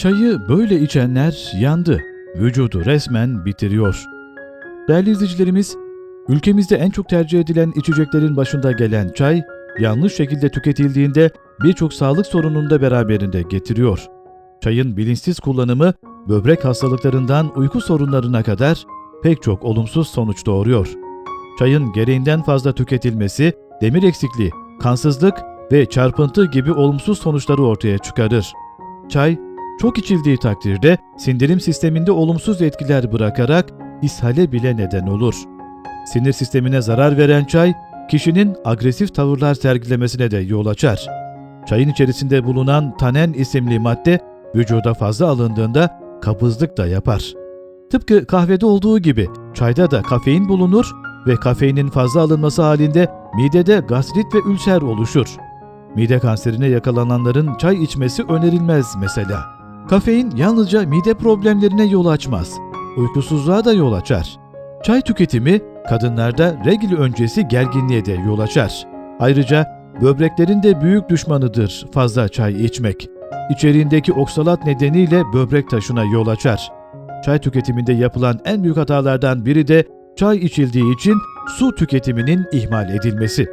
Çayı böyle içenler yandı. Vücudu resmen bitiriyor. Değerli izleyicilerimiz, ülkemizde en çok tercih edilen içeceklerin başında gelen çay, yanlış şekilde tüketildiğinde birçok sağlık sorununu da beraberinde getiriyor. Çayın bilinçsiz kullanımı, böbrek hastalıklarından uyku sorunlarına kadar pek çok olumsuz sonuç doğuruyor. Çayın gereğinden fazla tüketilmesi, demir eksikliği, kansızlık ve çarpıntı gibi olumsuz sonuçları ortaya çıkarır. Çay, çok içildiği takdirde sindirim sisteminde olumsuz etkiler bırakarak ishale bile neden olur. Sinir sistemine zarar veren çay, kişinin agresif tavırlar sergilemesine de yol açar. Çayın içerisinde bulunan tanen isimli madde vücuda fazla alındığında kabızlık da yapar. Tıpkı kahvede olduğu gibi çayda da kafein bulunur ve kafeinin fazla alınması halinde midede gastrit ve ülser oluşur. Mide kanserine yakalananların çay içmesi önerilmez mesela. Kafein yalnızca mide problemlerine yol açmaz. Uykusuzluğa da yol açar. Çay tüketimi kadınlarda regl öncesi gerginliğe de yol açar. Ayrıca böbreklerin de büyük düşmanıdır fazla çay içmek. İçeriğindeki oksalat nedeniyle böbrek taşına yol açar. Çay tüketiminde yapılan en büyük hatalardan biri de çay içildiği için su tüketiminin ihmal edilmesi.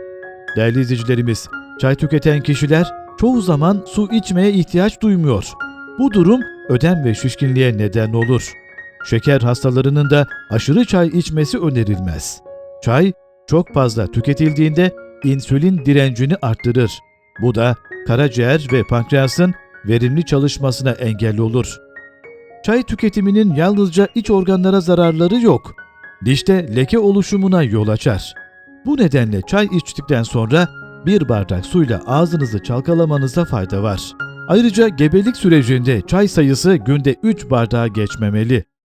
Değerli izleyicilerimiz, çay tüketen kişiler çoğu zaman su içmeye ihtiyaç duymuyor. Bu durum ödem ve şişkinliğe neden olur. Şeker hastalarının da aşırı çay içmesi önerilmez. Çay çok fazla tüketildiğinde insülin direncini arttırır. Bu da karaciğer ve pankreasın verimli çalışmasına engel olur. Çay tüketiminin yalnızca iç organlara zararları yok. Dişte leke oluşumuna yol açar. Bu nedenle çay içtikten sonra bir bardak suyla ağzınızı çalkalamanıza fayda var. Ayrıca gebelik sürecinde çay sayısı günde 3 bardağa geçmemeli.